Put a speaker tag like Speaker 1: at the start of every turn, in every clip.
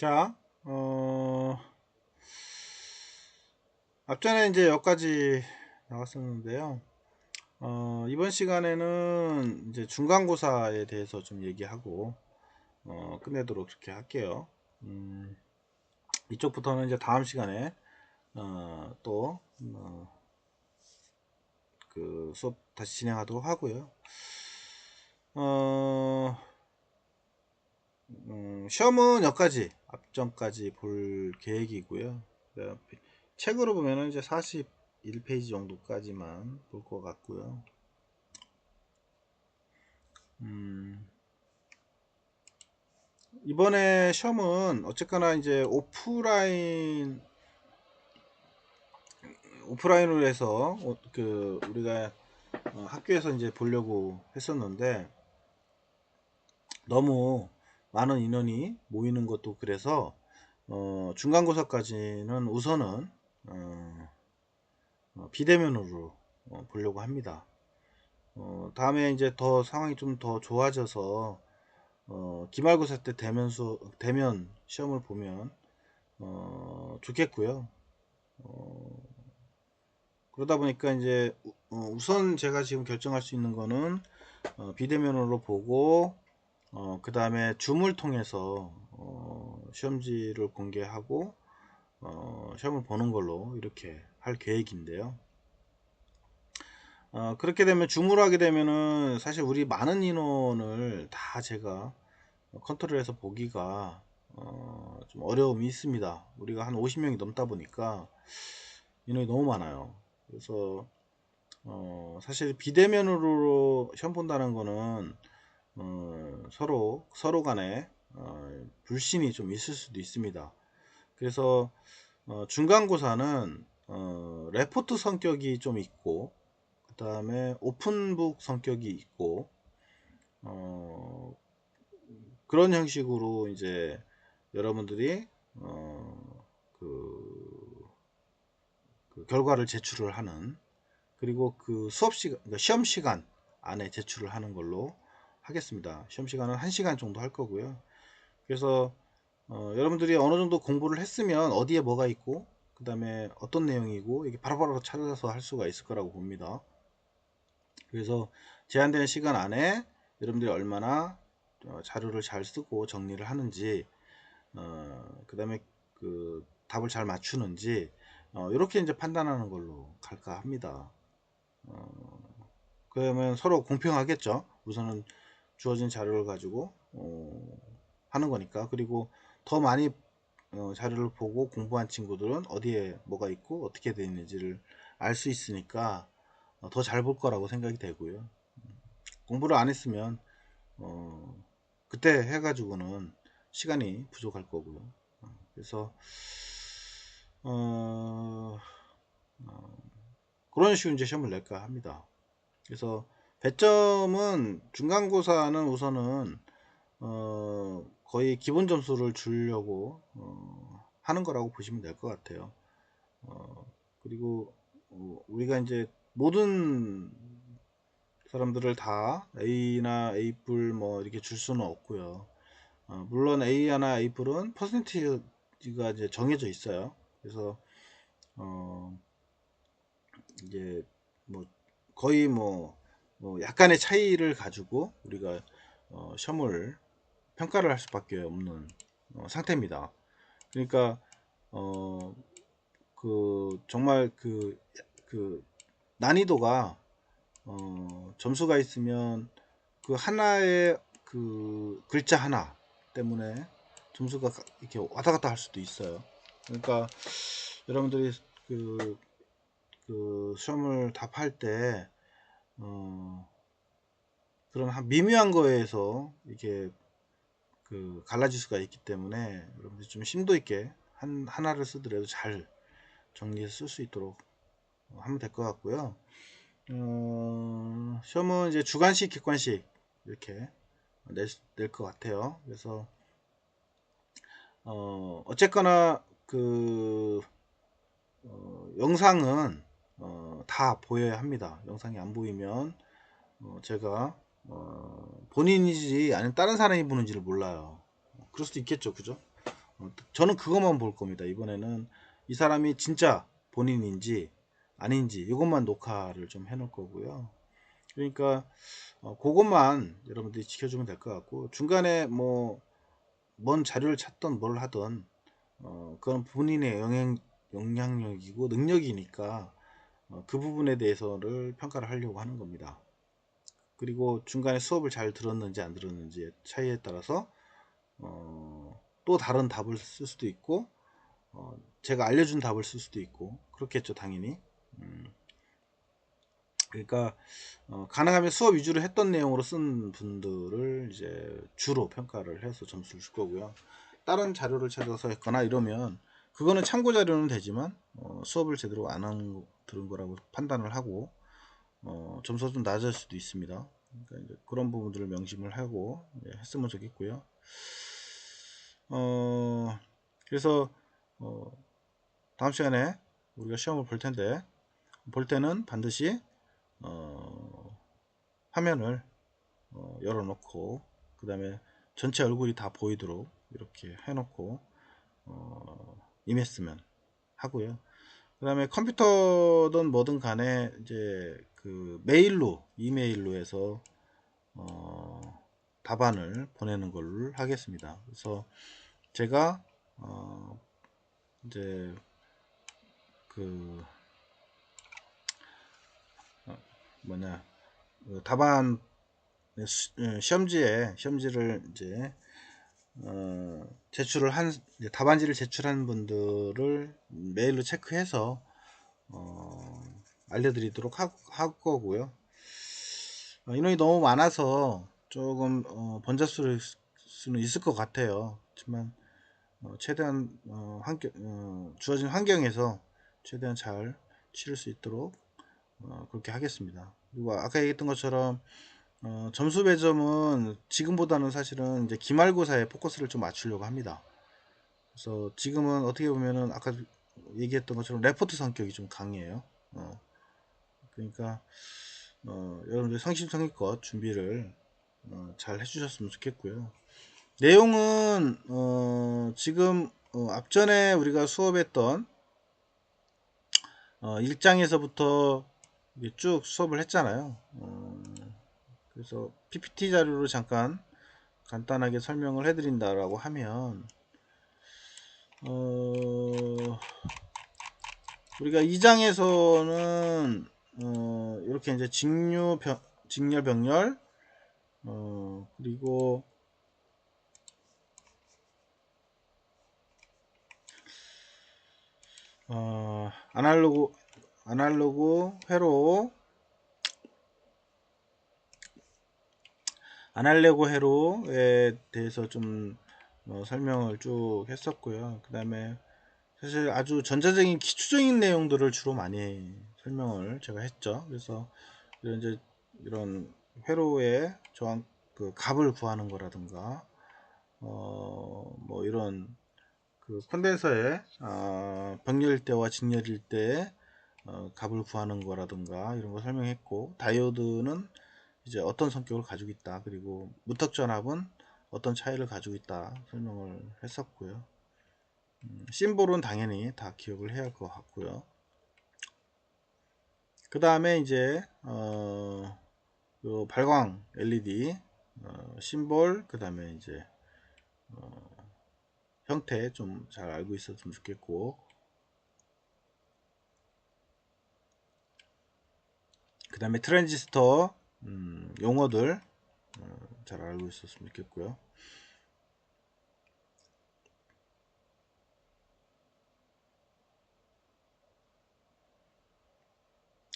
Speaker 1: 자, 어, 앞전에 이제 여기까지 나왔었는데요. 어, 이번 시간에는 이제 중간고사에 대해서 좀 얘기하고, 어, 끝내도록 그렇게 할게요. 음, 이쪽부터는 이제 다음 시간에, 어, 또, 어, 그 수업 다시 진행하도록 하고요. 어, 음, 시험은 여기까지 앞전까지 볼 계획이고요. 네, 책으로 보면은 이제 41페이지 정도까지만 볼 것 같고요. 음, 이번에 시험은 어쨌거나 이제 오프라인 오프라인으로 해서 어, 그 우리가 어, 학교에서 이제 보려고 했었는데 너무 많은 인원이 모이는 것도 그래서 어, 중간고사까지는 우선은 어, 어, 비대면으로 어, 보려고 합니다. 어, 다음에 이제 더 상황이 좀 더 좋아져서 어, 기말고사 때 대면 수 대면 시험을 보면 어, 좋겠고요. 어, 그러다 보니까 이제 우- 어, 우선 제가 지금 결정할 수 있는 거는 어, 비대면으로 보고 어, 그 다음에 줌을 통해서 어, 시험지를 공개하고 어, 시험을 보는 걸로 이렇게 할 계획인데요. 어, 그렇게 되면 줌으로 하게 되면은 사실 우리 많은 인원을 다 제가 컨트롤해서 보기가 어, 좀 어려움이 있습니다. 우리가 한 50명이 넘다 보니까 인원이 너무 많아요. 그래서 어, 사실 비대면으로 시험 본다는 거는 어, 서로 서로 간에 어, 불신이 좀 있을 수도 있습니다. 그래서 어, 중간고사는 어, 레포트 성격이 좀 있고 그 다음에 오픈북 성격이 있고 어, 그런 형식으로 이제 여러분들이 어, 그, 그 결과를 제출을 하는 그리고 그 수업 시간 그러니까 시험 시간 안에 제출을 하는 걸로 하겠습니다. 시험 시간은 1시간 정도 할 거고요. 그래서 어, 여러분들이 어느 정도 공부를 했으면 어디에 뭐가 있고 그 다음에 어떤 내용이고 이게 바로바로 찾아서 할 수가 있을 거라고 봅니다. 그래서 제한되는 시간 안에 여러분들이 얼마나 어, 자료를 잘 쓰고 정리를 하는지 어, 그 다음에 그 답을 잘 맞추는지 어, 이렇게 이제 판단하는 걸로 갈까 합니다. 어, 그러면 서로 공평하겠죠. 우선은 주어진 자료를 가지고 어, 하는 거니까 그리고 더 많이 어, 자료를 보고 공부한 친구들은 어디에 뭐가 있고 어떻게 되어 있는지를 알 수 있으니까 어, 더잘 볼 거라고 생각이 되고요. 공부를 안 했으면 어, 그때 해가지고는 시간이 부족할 거고요. 어, 그래서 어, 어, 그런 식으로 이제 시험을 낼까 합니다. 그래서 배점은 중간고사는 우선은 어, 거의 기본 점수를 주려고 어, 하는 거라고 보시면 될 것 같아요. 어, 그리고 어, 우리가 이제 모든 사람들을 다 A나 A뿔 뭐 이렇게 줄 수는 없고요. 어, 물론 A나 A뿔은 퍼센티지가 이제 정해져 있어요. 그래서 어, 이제 뭐 거의 뭐, 뭐 약간의 차이를 가지고 우리가 어, 시험을 평가를 할 수밖에 없는 어, 상태입니다. 그러니까 어, 그 정말 그, 그 난이도가 어, 점수가 있으면 그 하나의 그 글자 하나 때문에 점수가 이렇게 왔다 갔다 할 수도 있어요. 그러니까 여러분들이 그, 그 시험을 답할 때 어, 그런 한 미묘한 거에서 이게 그 갈라질 수가 있기 때문에 여러분들 좀 심도 있게 한 하나를 쓰더라도 잘 정리해서 쓸 수 있도록 하면 될 것 같고요. 어, 시험은 이제 주관식, 객관식 이렇게 낼 것 같아요. 그래서 어, 어쨌거나 그 어, 영상은 어, 다 보여야 합니다. 영상이 안 보이면 어, 제가 어, 본인이지 아니면 다른 사람이 보는지를 몰라요. 그럴 수도 있겠죠, 그죠? 어, 저는 그것만 볼 겁니다. 이번에는 이 사람이 진짜 본인인지 아닌지 이것만 녹화를 좀 해놓을 거고요. 그러니까 어, 그것만 여러분들이 지켜주면 될 것 같고 중간에 뭐 뭔 자료를 찾던 뭘 하던 어, 그건 본인의 영향, 영향력이고 능력이니까 어, 그 부분에 대해서를 평가를 하려고 하는 겁니다. 그리고 중간에 수업을 잘 들었는지 안 들었는지의 차이에 따라서 어, 또 다른 답을 쓸 수도 있고 어, 제가 알려준 답을 쓸 수도 있고 그렇겠죠 당연히. 음, 그러니까 어, 가능하면 수업 위주로 했던 내용으로 쓴 분들을 이제 주로 평가를 해서 점수를 줄 거고요. 다른 자료를 찾아서 했거나 이러면 그거는 참고 자료는 되지만 어, 수업을 제대로 안 한, 들은 거라고 판단을 하고 어, 점수가 좀 낮을 수도 있습니다. 그러니까 그런 부분들을 명심을 하고 예, 했으면 좋겠고요. 어, 그래서 어, 다음 시간에 우리가 시험을 볼 텐데 볼 때는 반드시 어, 화면을 어, 열어놓고 그 다음에 전체 얼굴이 다 보이도록 이렇게 해놓고 어, 임했으면 하고요. 그 다음에 컴퓨터든 뭐든 간에 이제 그 메일로 이메일로 해서 어, 답안을 보내는 걸로 하겠습니다. 그래서 제가 어, 이제 그 어, 뭐냐 그 답안 시- 어, 시험지에 시험지를 이제 어, 제출을 한 답안지를 제출한 분들을 메일로 체크해서 어, 알려드리도록 하, 할 거고요. 어, 인원이 너무 많아서 조금 어, 번잡스러울 수는 있을 것 같아요. 하지만 어, 최대한 어, 환경, 어, 주어진 환경에서 최대한 잘 치를 수 있도록 어, 그렇게 하겠습니다. 그리고 아까 얘기했던 것처럼 어, 점수 배점은 지금보다는 사실은 이제 기말고사에 포커스를 좀 맞추려고 합니다. 그래서 지금은 어떻게 보면은 아까 얘기했던 것처럼 레포트 성격이 좀 강해요. 어, 그러니까 어, 여러분들 성심성의껏 준비를 어, 잘 해주셨으면 좋겠고요. 내용은 어, 지금 어, 앞전에 우리가 수업했던 어, 1장에서부터 쭉 수업을 했잖아요. 어, 그래서 PPT 자료로 잠깐 간단하게 설명을 해드린다라고 하면 어, 우리가 2장에서는 어, 이렇게 이제 직류 병, 직렬 병렬 어, 그리고 어, 아날로그 아날로그 회로 아날로그 회로에 대해서 좀 어, 설명을 쭉 했었고요. 그 다음에 사실 아주 전자적인 기초적인 내용들을 주로 많이 설명을 제가 했죠. 그래서 이런 이제 이런 회로의 저항 그 값을 구하는 거라든가 어 뭐 이런 그 콘덴서의 어, 병렬일 때와 직렬일 때 어, 값을 구하는 거라든가 이런 거 설명했고 다이오드는 이제 어떤 성격을 가지고 있다. 그리고 무턱 전압은 어떤 차이를 가지고 있다. 설명을 했었고요. 음, 심볼은 당연히 다 기억을 해야 할 것 같고요. 그 다음에 이제 어, 요 발광 LED 어, 심볼 그 다음에 이제 어, 형태 좀 잘 알고 있었으면 좋겠고. 그 다음에 트랜지스터 음, 용어들 어, 잘 알고 있었으면 좋겠고요.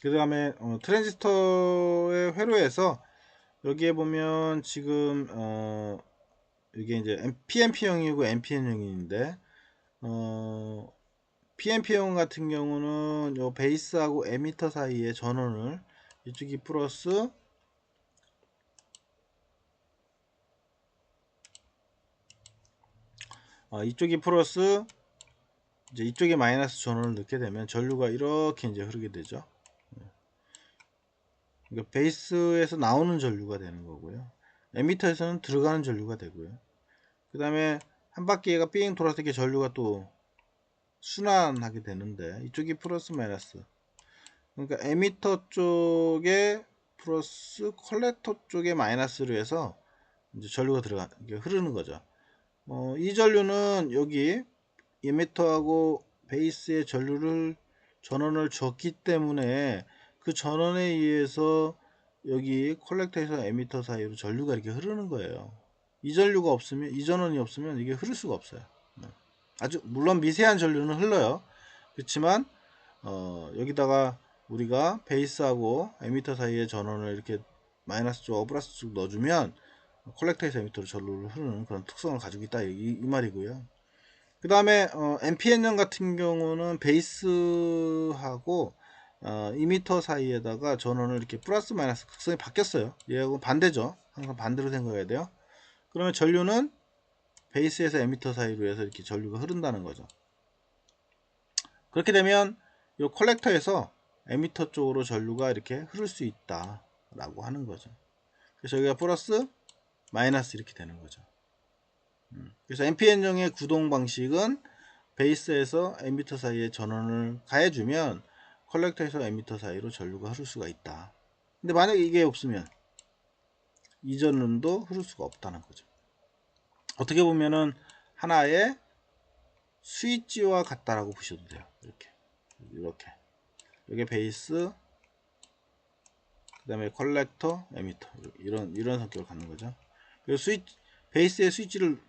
Speaker 1: 그 다음에 어, 트랜지스터의 회로에서 여기에 보면 지금 어, 이게 이제 PNP형이고 NPN형인데 어, PNP형 같은 경우는 요 베이스하고 에미터 사이의 전원을 이쪽이 플러스 어, 이쪽이 플러스 이제 이쪽에 마이너스 전원을 넣게 되면 전류가 이렇게 이제 흐르게 되죠. 그러니까 베이스에서 나오는 전류가 되는 거고요. 에미터에서는 들어가는 전류가 되고요. 그 다음에 한 바퀴가 삥 돌아서 이렇게 전류가 또 순환하게 되는데 이쪽이 플러스 마이너스 그러니까 에미터 쪽에 플러스 컬렉터 쪽에 마이너스로 해서 이제 전류가 들어가 흐르는 거죠. 어, 이 전류는 여기 에미터하고 베이스의 전류를 전원을 줬기 때문에 그 전원에 의해서 여기 컬렉터에서 에미터 사이로 전류가 이렇게 흐르는 거예요. 이 전류가 없으면 이 전원이 없으면 이게 흐를 수가 없어요. 네. 아주 물론 미세한 전류는 흘러요. 그렇지만 어, 여기다가 우리가 베이스하고 에미터 사이의 전원을 이렇게 마이너스 쪽, 플러스 쪽 넣어주면 컬렉터에서 에미터로 전류를 흐르는 그런 특성을 가지고 있다 이, 이 말이고요. 그 다음에 어, NPN형 같은 경우는 베이스하고 어, 이미터 사이에다가 전원을 이렇게 플러스 마이너스 극성이 바뀌었어요. 얘하고 반대죠. 항상 반대로 생각해야 돼요. 그러면 전류는 베이스에서 에미터 사이로 해서 이렇게 전류가 흐른다는 거죠. 그렇게 되면 이 컬렉터에서 에미터 쪽으로 전류가 이렇게 흐를 수 있다라고 하는 거죠. 그래서 여기가 플러스 마이너스 이렇게 되는 거죠. 음. 그래서 NPN형의 구동 방식은 베이스에서 에미터 사이에 전원을 가해주면 컬렉터에서 에미터 사이로 전류가 흐를 수가 있다. 근데 만약에 이게 없으면 이 전원도 흐를 수가 없다는 거죠. 어떻게 보면은 하나의 스위치와 같다라고 보셔도 돼요. 이렇게 이렇게 이게 베이스 그 다음에 컬렉터 에미터 이런 이런 성격을 갖는 거죠. 그리고 스위치 베이스의 스위치를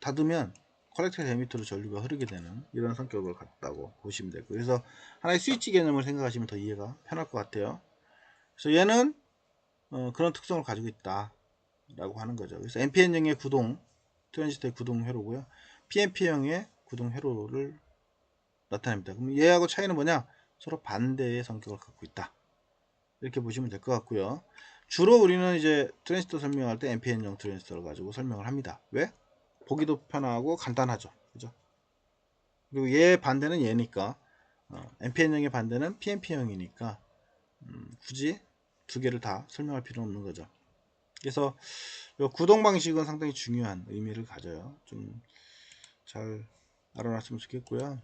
Speaker 1: 닫으면 컬렉터 에미터로 전류가 흐르게 되는 이런 성격을 갖다고 보시면 되고 그래서 하나의 스위치 개념을 생각하시면 더 이해가 편할 것 같아요. 그래서 얘는 어, 그런 특성을 가지고 있다 라고 하는 거죠. 그래서 NPN형의 구동 트랜지스터의 구동 회로고요. PNP형의 구동 회로를 나타냅니다. 그럼 얘하고 차이는 뭐냐? 서로 반대의 성격을 갖고 있다. 이렇게 보시면 될 것 같고요. 주로 우리는 이제 트랜지스터 설명할 때 NPN형 트랜지스터를 가지고 설명을 합니다. 왜? 보기도 편하고 간단하죠. 그죠? 그리고 얘 반대는 얘니까 어, NPN형의 반대는 PNP형이니까 음, 굳이 두 개를 다 설명할 필요는 없는 거죠. 그래서 구동 방식은 상당히 중요한 의미를 가져요. 좀 잘 알아놨으면 좋겠고요.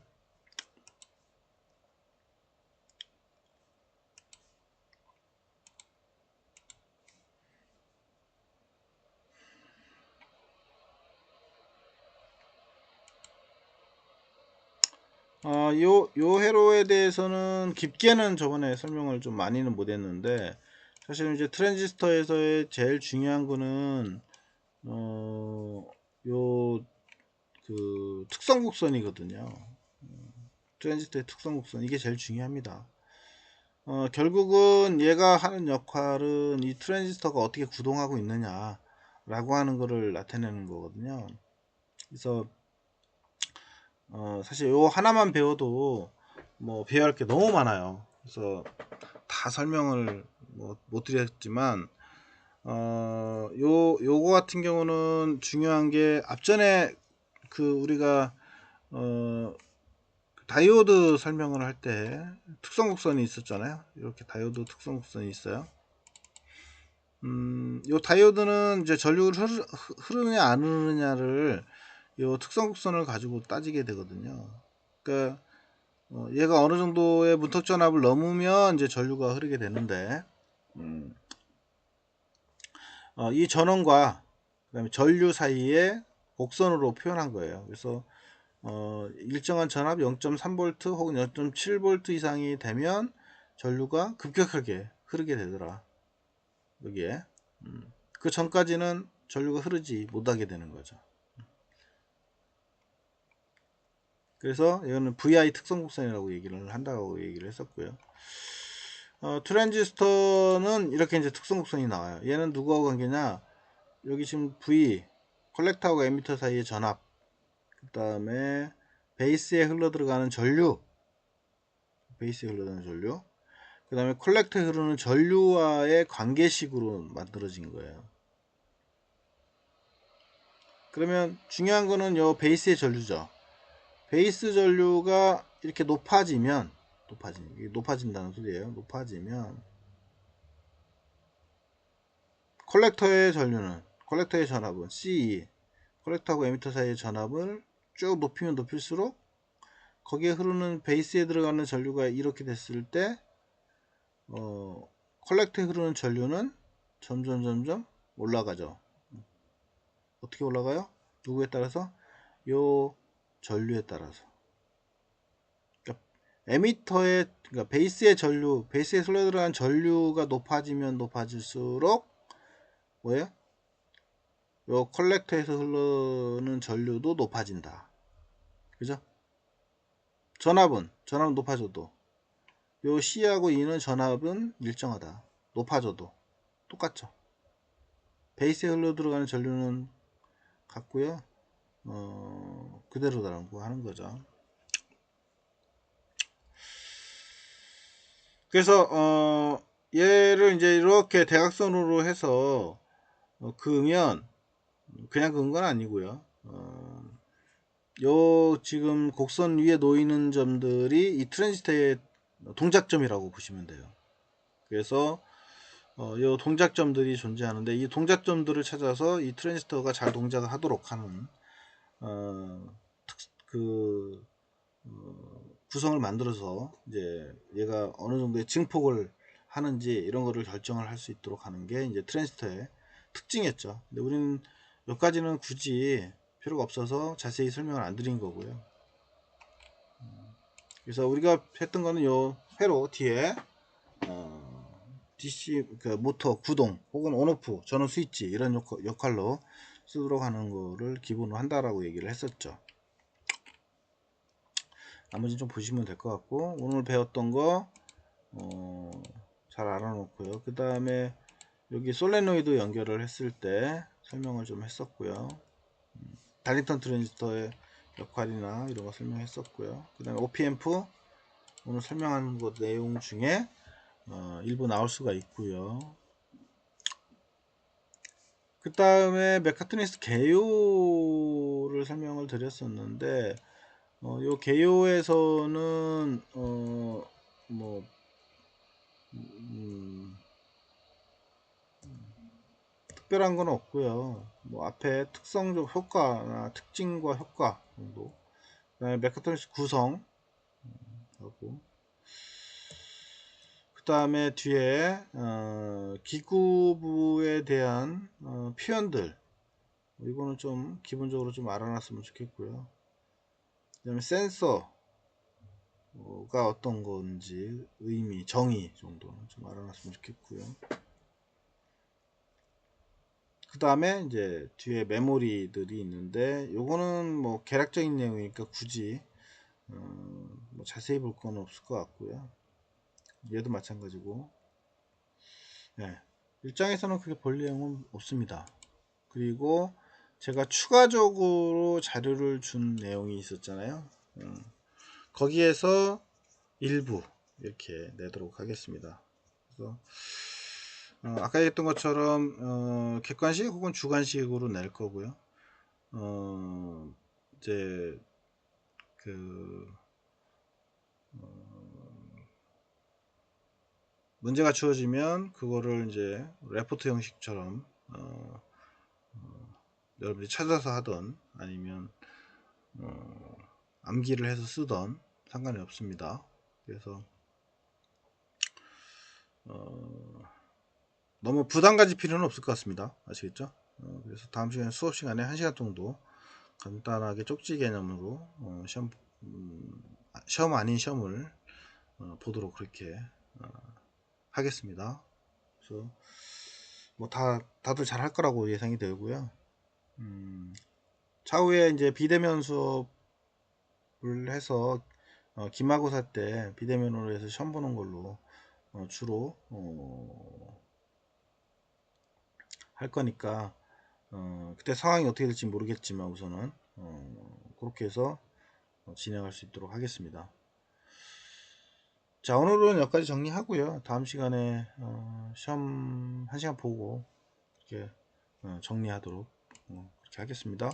Speaker 1: 어, 요, 요 회로에 대해서는 깊게는 저번에 설명을 좀 많이는 못했는데 사실 이제 트랜지스터에서의 제일 중요한 거는 어, 요, 그, 특성 곡선이거든요. 트랜지스터의 특성 곡선. 이게 제일 중요합니다. 어, 결국은 얘가 하는 역할은 이 트랜지스터가 어떻게 구동하고 있느냐, 라고 하는 거를 나타내는 거거든요. 그래서, 어, 사실 요 하나만 배워도 뭐 배워야 할 게 너무 많아요. 그래서 다 설명을 뭐 못 드렸지만 어, 요 요거 같은 경우는 중요한 게 앞전에 그 우리가 어, 다이오드 설명을 할 때 특성 곡선이 있었잖아요. 이렇게 다이오드 특성 곡선이 있어요. 음, 요 다이오드는 이제 전류를 흐르, 흐르느냐 안 흐르느냐를 요 특성 곡선을 가지고 따지게 되거든요. 그러니까 어, 얘가 어느 정도의 문턱 전압을 넘으면 이제 전류가 흐르게 되는데 음, 어, 이 전원과 그다음에 전류 사이에 곡선으로 표현한 거예요. 그래서 어, 일정한 전압 0.3V 혹은 0.7V 이상이 되면 전류가 급격하게 흐르게 되더라. 여기에 음, 그 전까지는 전류가 흐르지 못하게 되는 거죠. 그래서 이거는 VI 특성 곡선이라고 얘기를 한다고 얘기를 했었고요. 어, 트랜지스터는 이렇게 이제 특성 곡선이 나와요. 얘는 누구하고 관계냐? 여기 지금 V 컬렉터하고 에미터 사이의 전압, 그 다음에 베이스에 흘러 들어가는 전류, 베이스에 흘러가는 전류, 그 다음에 컬렉터에 흐르는 전류와의 관계식으로 만들어진 거예요. 그러면 중요한 거는 요 베이스의 전류죠. 베이스 전류가 이렇게 높아지면 이게 높아진다는 소리예요. 높아지면 컬렉터의 전류는 컬렉터의 전압은 C 컬렉터하고 에미터 사이의 전압을 쭉 높이면 높일수록 거기에 흐르는 베이스에 들어가는 전류가 이렇게 됐을 때 어, 컬렉터에 흐르는 전류는 점점 점점 올라가죠. 어떻게 올라가요? 누구에 따라서? 요 전류에 따라서. 그러니까 에미터의 그러니까 베이스의 전류, 베이스에 흘러 들어간 전류가 높아지면 높아질수록 뭐예요? 요 컬렉터에서 흐르는 전류도 높아진다. 그죠? 전압은 전압 높아져도 요 C하고 E는 전압은 일정하다. 높아져도 똑같죠. 베이스에 흘러 들어가는 전류는 같고요. 어, 그대로다라고 하는 거죠. 그래서 어, 얘를 이제 이렇게 대각선으로 해서 어, 그으면 그냥 그은 건 아니고요. 어, 요 지금 곡선 위에 놓이는 점들이 이 트랜지스터의 동작점이라고 보시면 돼요. 그래서 어, 요 동작점들이 존재하는데 이 동작점들을 찾아서 이 트랜지스터가 잘 동작을 하도록 하는 어, 특, 그 어, 구성을 만들어서 이제 얘가 어느 정도의 증폭을 하는지 이런 거를 결정을 할 수 있도록 하는 게 이제 트랜지스터의 특징이었죠. 근데 우리는 여기까지는 굳이 필요가 없어서 자세히 설명을 안 드린 거고요. 그래서 우리가 했던 거는 요 회로 뒤에 어, DC 그 모터 구동 혹은 온오프 전원 스위치 이런 역, 할로 쓰도록 하는 거를 기본으로 한다라고 얘기를 했었죠. 나머지 좀 보시면 될 것 같고 오늘 배웠던 거 어, 잘 알아놓고요. 그 다음에 여기 솔레노이드 연결을 했을 때 설명을 좀 했었고요. 달링턴 트랜지스터의 역할이나 이런 거 설명했었고요. 그 다음에 OP앰프 오늘 설명한 것 내용 중에 어, 일부 나올 수가 있고요. 그 다음에 메카트니스 개요를 설명을 드렸었는데 어, 요 개요에서는 어, 뭐 음, 특별한 건 없고요. 뭐 앞에 특성적 효과나 특징과 효과 정도. 그다음에 메카트로닉스 구성 음, 하고 그 다음에 뒤에 어, 기구부에 대한 어, 표현들 이거는 좀 기본적으로 좀 알아놨으면 좋겠고요. 그 다음에 센서가 어떤 건지 의미, 정의 정도는 좀 알아놨으면 좋겠고요. 그 다음에 이제 뒤에 메모리들이 있는데 요거는 뭐 계략적인 내용이니까 굳이 어, 뭐 자세히 볼 건 없을 것 같고요 얘도 마찬가지고. 네. 일장에서는 그게 볼 내용은 없습니다. 그리고 제가 추가적으로 자료를 준 내용이 있었잖아요. 음, 거기에서 일부 이렇게 내도록 하겠습니다. 그래서 어, 아까 했던 것처럼 어, 객관식 혹은 주관식으로 낼 거고요. 어, 이제 그 어, 문제가 주어지면 그거를 이제 레포트 형식처럼 어, 어, 여러분들이 찾아서 하던 아니면 어, 암기를 해서 쓰던 상관이 없습니다. 그래서 어, 너무 부담 가질 필요는 없을 것 같습니다. 아시겠죠? 어, 그래서 다음 시간 수업 시간에 1시간 정도 간단하게 쪽지 개념으로 어, 시험 음, 아, 시험 아닌 시험을 어, 보도록 그렇게 어, 하겠습니다. 그래서 뭐 다 다들 잘 할 거라고 예상이 되고요. 음, 차후에 이제 비대면 수업을 해서 어, 기말고사 때 비대면으로 해서 시험 보는 걸로 어, 주로 할 거니까 어, 그때 상황이 어떻게 될지 모르겠지만 우선은 어, 그렇게 해서 어, 진행할 수 있도록 하겠습니다. 자 오늘은 여기까지 정리하고요. 다음 시간에 어, 시험 한 시간 보고 이렇게 어, 정리하도록 어, 그렇게 하겠습니다.